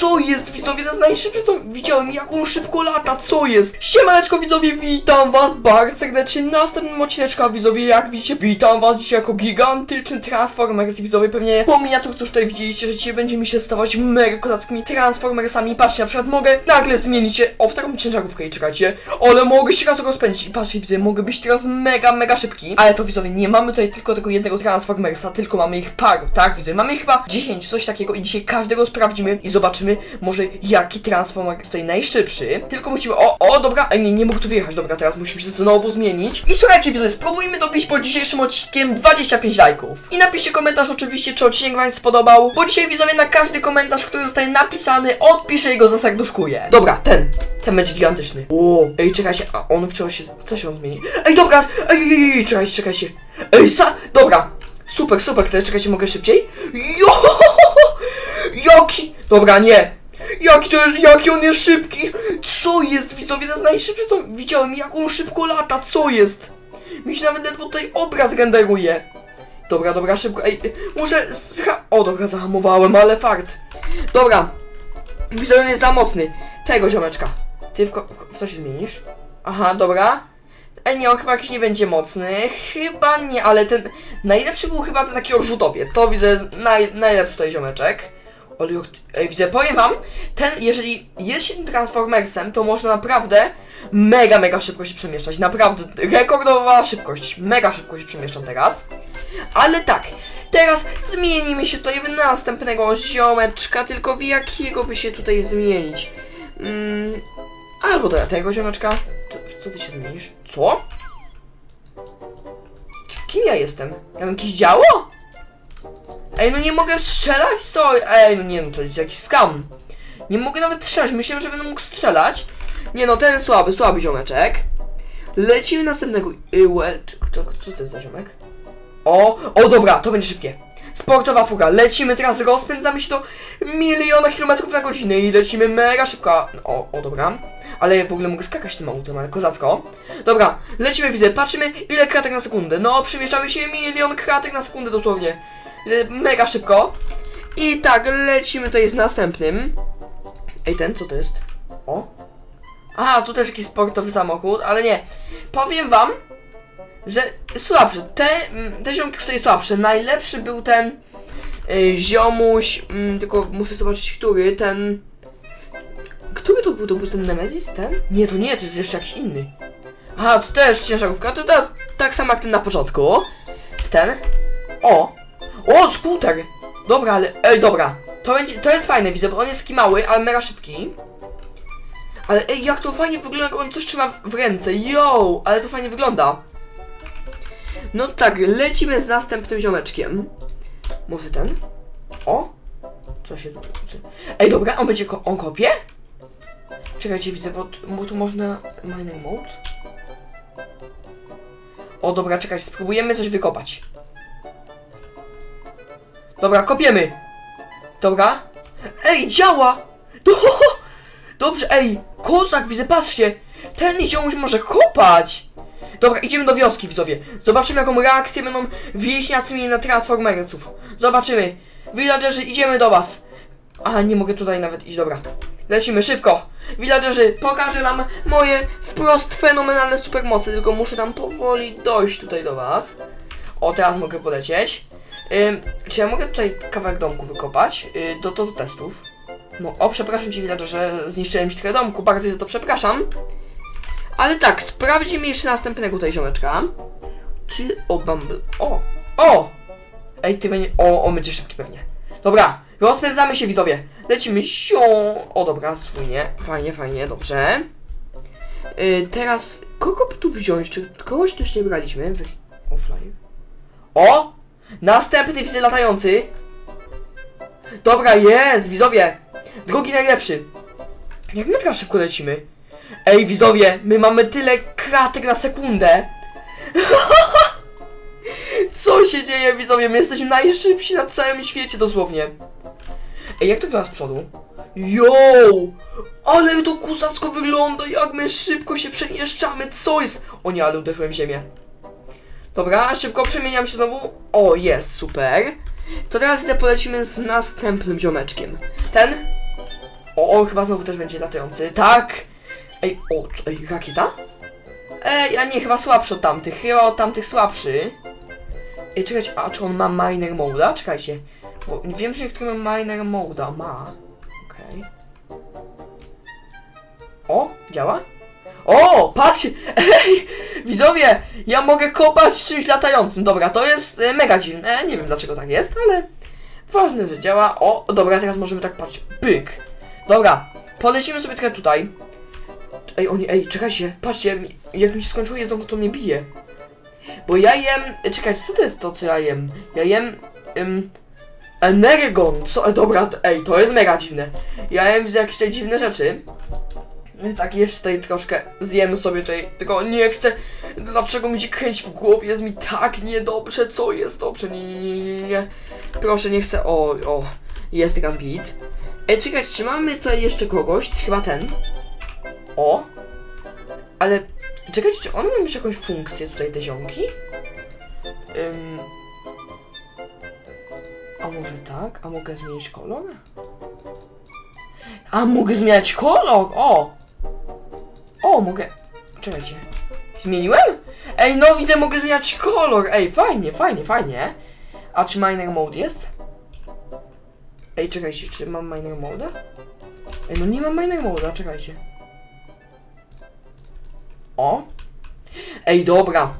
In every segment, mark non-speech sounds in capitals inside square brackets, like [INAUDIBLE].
Co jest, widzowie, to jest najszybsze, co widziałem, jak on szybko lata, co jest? Siemaneczko, widzowie, witam was bardzo serdecznie na następnym odcineczku, widzowie, jak widzicie, witam was dzisiaj jako gigantyczny Transformers, widzowie, pewnie po miniatur, co tutaj widzieliście, że dzisiaj będzie mi się stawać mega kozackimi Transformersami, patrzcie, na przykład mogę nagle zmienić się, o, w taką ciężarówkę i czekajcie, ale mogę się raz rozpędzić. I patrzcie, widzowie, mogę być teraz mega, mega szybki, ale to widzowie, nie mamy tutaj tylko tego jednego Transformersa, tylko mamy ich paru, tak, widzowie, mamy ich chyba 10, coś takiego i dzisiaj każdego sprawdzimy i zobaczymy, może jaki Transformer jest tutaj najszybszy, tylko musimy, o, o, dobra, Ej, nie, nie mógł tu wyjechać, dobra, teraz musimy się znowu zmienić i słuchajcie, widzowie, spróbujmy dobić po dzisiejszym odcinkiem 25 lajków i napiszcie komentarz oczywiście, czy odcinek wam spodobał, bo dzisiaj, widzowie, na każdy komentarz, który zostaje napisany, odpiszę i go zaserduszkuję. Dobra, ten, ten będzie gigantyczny. O, ej, czekajcie, a on wczoraj się, co się on zmieni? Ej, dobra, ej, ej, ej czekajcie, czekajcie. Ej, sa, dobra, super, super, teraz czekajcie, mogę szybciej? Jo, jaki, dobra, nie. Jaki to jest, jaki on jest szybki! Co jest, widzowie, to jest najszybsze, co widziałem, jak on szybko lata, co jest? Mi się nawet ledwo tutaj obraz renderuje. Dobra, dobra, szybko, ej, muszę, zha- o, dobra, zahamowałem, ale fakt. Dobra, widzowie, on jest za mocny. Tego ziomeczka. Ty w, w co się zmienisz? Aha, dobra. Ej, nie, on chyba jakiś nie będzie mocny. Chyba nie, ale ten najlepszy był chyba ten taki odrzutowiec. To widzę jest naj, najlepszy tutaj ziomeczek. Ale ej, widzę, powiem wam, ten, jeżeli jest się tym Transformersem, to można naprawdę mega, mega szybko się przemieszczać. Naprawdę, rekordowa szybkość. Mega szybko się przemieszczam teraz. Ale tak, teraz zmienimy się tutaj w następnego ziomeczka, tylko w jakiego by się tutaj zmienić? Mm, albo do tego ziomeczka. Co, w co ty się zmienisz? Co? Kim ja jestem? Ja mam jakieś działo? Ej, no nie mogę strzelać? Co? Ej, no nie, no to jest jakiś skam. Nie mogę nawet strzelać. Myślałem, że będę mógł strzelać. Nie no, ten słaby, słaby ziomeczek. Lecimy następnego. Y, well, kto, kto to jest za ziomek? O, o dobra, to będzie szybkie. Sportowa fuga. Lecimy teraz, rozpędzamy się do miliona kilometrów na godzinę i lecimy mega szybko. O, o dobra. Ale w ogóle mogę skakać tym autem, ale kozacko. Dobra, lecimy, widzę, patrzymy ile kratek na sekundę. No, przemieszczamy się milion kratek na sekundę dosłownie. Widzę, Mega szybko. I tak, lecimy tutaj z następnym. Ej, ten, co to jest? O. A, tu też jakiś sportowy samochód, ale nie. Powiem wam, że słabszy. Te, mm, te ziomki już tutaj słabsze. Najlepszy był ten y, ziomuś, mm, tylko muszę zobaczyć, który, ten... Który to był? To był ten Nemesis? Ten? Nie, to nie, to jest jeszcze jakiś inny. Aha, to też ciężarówka, to, to tak samo jak ten na początku. Ten. O! O, skuter! Dobra, ale, ej, dobra. To będzie, to jest fajne, widzę, bo on jest taki mały, ale mega szybki. Ale ej, jak to fajnie wygląda, jak on coś trzyma w, ręce, yo! Ale to fajnie wygląda. No tak, lecimy z następnym ziomeczkiem. Może ten? O! Co się tu... Ej, dobra, on będzie... Ko on kopie? Czekajcie, widzę, bo, bo tu można... Miner mode? O, dobra, czekajcie, spróbujemy coś wykopać. Dobra, kopiemy! Dobra. Ej, działa! Do... Dobrze, ej, kozak, widzę, patrzcie! Ten ziomuś może kopać! Dobra, idziemy do wioski, widzowie. Zobaczymy, jaką reakcję będą wieśniacy mieli na Transformersów. Zobaczymy. Villagerzy, idziemy do was. Aha, nie mogę tutaj nawet iść, dobra. Lecimy szybko. Villagerzy, pokażę wam moje wprost fenomenalne supermoce, tylko muszę tam powoli dojść tutaj do was. O, teraz mogę polecieć. Ym, czy ja mogę tutaj kawałek domku wykopać? Yy, do, do, do testów. No, o, przepraszam cię, Villagerze, że zniszczyłem ci trochę domku, bardzo za to przepraszam. Ale tak, sprawdzimy jeszcze następnego tutaj ziomeczka. Czy o Bumble... O! O! Ej, ty będzie... O, on będzie szybki pewnie. Dobra, rozpędzamy się widzowie. Lecimy sią. O dobra, swójnie. Fajnie, fajnie, dobrze. Yy, teraz, kogo by tu wziąć? Czy kogoś też nie braliśmy? Offline. O! Następny widzę latający. Dobra, jest, widzowie. Drugi najlepszy. Jak my teraz szybko lecimy? Ej, widzowie, my mamy tyle kratek na sekundę. [LAUGHS] Co się dzieje, widzowie? My jesteśmy najszybsi na całym świecie, dosłownie. Ej, jak to wygląda z przodu? Yo! Ale to kusacko wygląda, jak my szybko się przemieszczamy, co jest? O nie, ale uderzyłem w ziemię. Dobra, szybko przemieniam się znowu. O, jest, super. To teraz widzę, polecimy z następnym ziomeczkiem. Ten? O, on chyba znowu też będzie latający. Tak! Ej, o, co, ej, rakieta? Ej, a nie, chyba słabszy od tamtych. Chyba od tamtych słabszy. Ej, czekajcie, a czy on ma miner moda? Czekajcie. Bo wiem, że niektóre miner moda ma. Okej. O, działa? O, patrzcie! Ej, widzowie, ja mogę kopać czymś latającym. Dobra, to jest e, mega dziwne. Nie wiem dlaczego tak jest, ale ważne, że działa. O, dobra, teraz możemy tak patrzeć. Pyk. Dobra, polecimy sobie trochę tutaj. Ej, oni, ej, czekajcie, patrzcie, jak mi się skończyło jedzonko, to mnie bije. Bo ja jem, e, czekajcie, co to jest to, co ja jem? Ja jem, ym, energon, co, e, dobra, ej, to jest mega dziwne. Ja jem jakieś tutaj dziwne rzeczy. Więc tak jeszcze tutaj troszkę zjemy sobie tutaj, tylko nie chcę, dlaczego mi się kręci w głowie, jest mi tak niedobrze, co jest dobrze, nie, nie, nie, nie, nie, proszę, nie chcę, o, o, jest teraz git. Ej, czekać, czy mamy tutaj jeszcze kogoś, chyba ten, o, ale, czekajcie, czy one mają mieć jakąś funkcję tutaj, te ziomki? Ym... A może tak? A mogę zmienić kolor? A mogę zmieniać kolor! O! Mogę. Czekajcie. Zmieniłem? Ej, no widzę, mogę zmieniać kolor! Ej, fajnie, fajnie, fajnie. A czy miner mode jest? Ej, czekajcie, czy mam miner mode? Ej, no nie mam miner mode, czekajcie. O! Ej, dobra.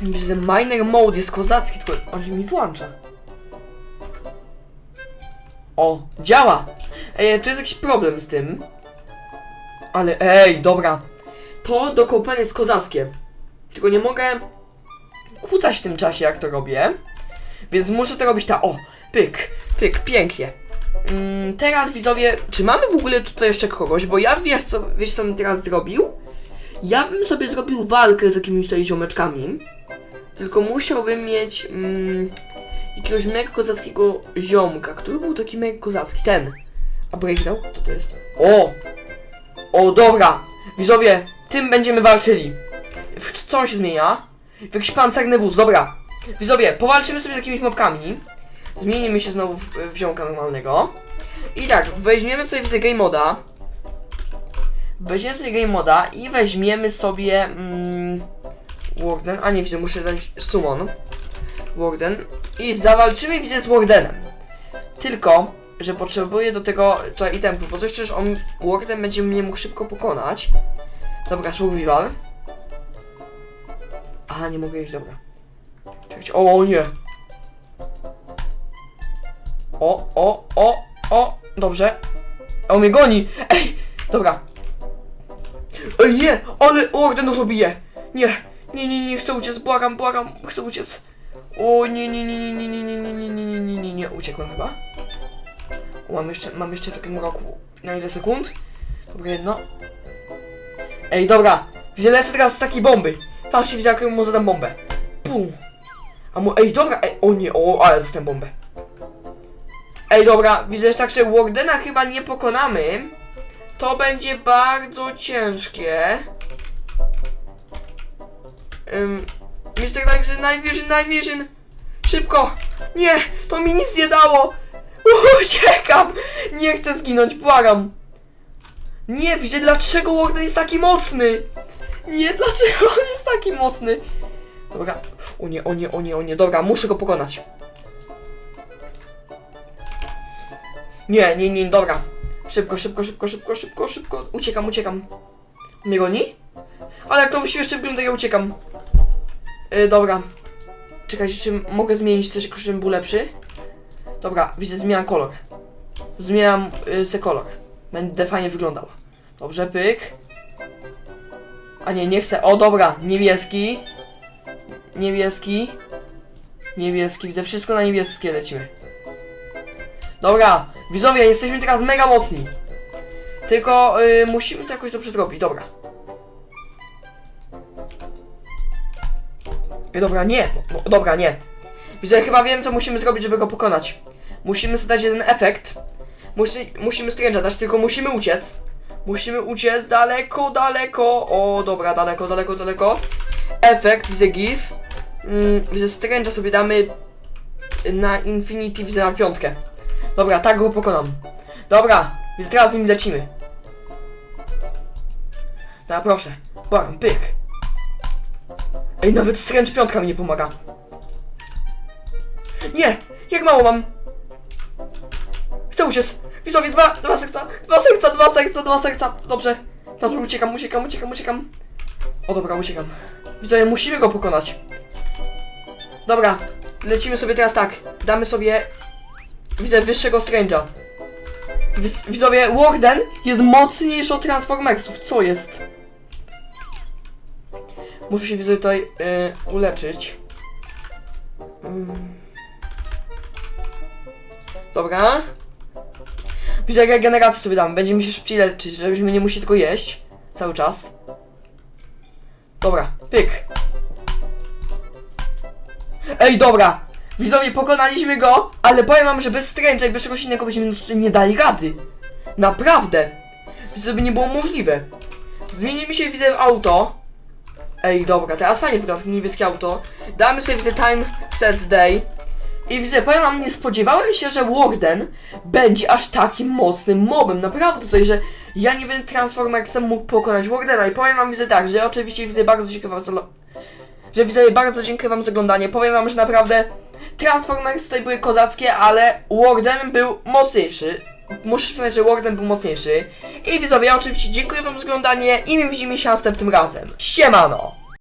Widzę, że miner mode jest kozacki, tylko on się mi włącza. O, działa! Ej, tu jest jakiś problem z tym. Ale ej, dobra. To do kopenia jest kozackie. Tylko nie mogę kłócać w tym czasie, jak to robię. Więc muszę to robić ta. O, pyk, pyk, pięknie. Mm, teraz widzowie, czy mamy w ogóle tutaj jeszcze kogoś? Bo ja wiesz co, wiesz co bym teraz zrobił? Ja bym sobie zrobił walkę z jakimiś tutaj ziomeczkami. Tylko musiałbym mieć mm, jakiegoś mega kozackiego ziomka, który był taki mega kozacki. Ten. A breakdown? Co to jest? O! O, dobra! Widzowie, tym będziemy walczyli. W co on się zmienia? W jakiś pancerny wóz, dobra. Widzowie, powalczymy sobie z jakimiś mobkami. Zmienimy się znowu w, w ziomka normalnego. I tak, weźmiemy sobie widzę game moda. Weźmiemy sobie game moda i weźmiemy sobie mm, Warden, a nie widzę, muszę dać summon. Warden i zawalczymy widzę z Wardenem. Tylko, że potrzebuję do tego tutaj itemów, bo coś że on Warden będzie mnie mógł szybko pokonać. Dobra, survival. Aha, nie mogę iść, dobra. Czekajcie, o, o nie. O, o, o, o, dobrze. O, mnie goni! Ej, dobra. Ej, nie, ale Warden dużo bije. Nie, nie, nie, nie, chcę uciec, błagam, błagam, chcę uciec. O, nie, nie, nie, nie, nie, nie, nie, nie, nie, nie, nie, nie, nie, uciekłem chyba. Mam jeszcze, mam jeszcze w takim roku na ile sekund? Dobra, jedno. Ej, dobra, widzę, lecę teraz z takiej bomby. Patrzcie, widzę, jaką mu zadam bombę. Pum. A mu, ej, dobra, ej, o nie, o, ale dostałem bombę. Ej, dobra, widzę, że tak, że Wardena chyba nie pokonamy. To będzie bardzo ciężkie. Ym, Mr. Night Vision, Night! Szybko! Nie! To mi nic nie dało! Uciekam! Nie chcę zginąć, błagam! Nie, widzę dlaczego Warden jest taki mocny! Nie, dlaczego on jest taki mocny? Dobra, o nie, o nie, o nie, o nie, dobra, muszę go pokonać. Nie, nie, nie, dobra. Szybko, szybko, szybko, szybko, szybko, szybko. Uciekam, uciekam. Mnie goni? Ale jak to śmiesznie wygląda, ja uciekam. Yy, dobra. Czekajcie, czy mogę zmienić coś, żebym był lepszy? Dobra, widzę, zmieniam kolor. Zmieniam yy, se kolor. Będę fajnie wyglądał. Dobrze, pyk. A nie, nie chcę. O, dobra, niebieski. Niebieski. Niebieski, widzę wszystko na niebieskie lecimy. Dobra, widzowie, jesteśmy teraz mega mocni. Tylko yy, musimy to jakoś dobrze zrobić, dobra. Dobra, nie, dobra, nie. Widzę, chyba wiem, co musimy zrobić, żeby go pokonać. Musimy zadać jeden efekt. Musi, musimy stręża dać, tylko musimy uciec. Musimy uciec daleko, daleko. O, dobra, daleko, daleko, daleko. Efekt, widzę gif. Mm, widzę, stręża sobie damy na Infinity, widzę na piątkę. Dobra, tak go pokonam. Dobra, Więc teraz z nim lecimy. Dobra, proszę. Bam, pyk. Ej, nawet stręcz piątka mi nie pomaga. Nie! Jak mało mam! Chcę uciec! Widzowie, dwa, dwa serca, dwa serca, dwa serca, dwa serca. Dobrze. Dobrze, uciekam, uciekam, uciekam, uciekam. O dobra, uciekam. Widzowie, musimy go pokonać. Dobra, lecimy sobie teraz tak. Damy sobie... Widzę wyższego Strange'a. Widzowie, Warden jest mocniejszy od Transformersów. Co jest? Muszę się widzowie tutaj y, uleczyć. Mm. Dobra. Widzę, regenerację sobie dam. Będziemy się szybciej leczyć, żebyśmy nie musieli tylko jeść. Cały czas. Dobra, pyk. Ej, dobra! Widzowie, pokonaliśmy go, ale powiem wam, że bez Strange'a i bez czegoś innego byśmy nie dali rady. Naprawdę. Widzowie, nie było możliwe. Zmieni mi się, widzę, auto. Ej, dobra, teraz fajnie wygląda niebieskie auto. Damy sobie, widzę, time set day. I widzę, powiem wam, nie spodziewałem się, że Warden będzie aż takim mocnym mobem. Naprawdę tutaj, że ja nie będę Transformersem mógł pokonać Wardena. I powiem wam, widzę tak, że oczywiście widzę bardzo dziękuję wam za... Że widzę, bardzo dziękuję wam za oglądanie. Powiem wam, że naprawdę Transformers tutaj były kozackie, ale Warden był mocniejszy. Muszę przyznać, że Warden był mocniejszy. I widzowie, oczywiście dziękuję wam za oglądanie i my widzimy się następnym razem. Siemano!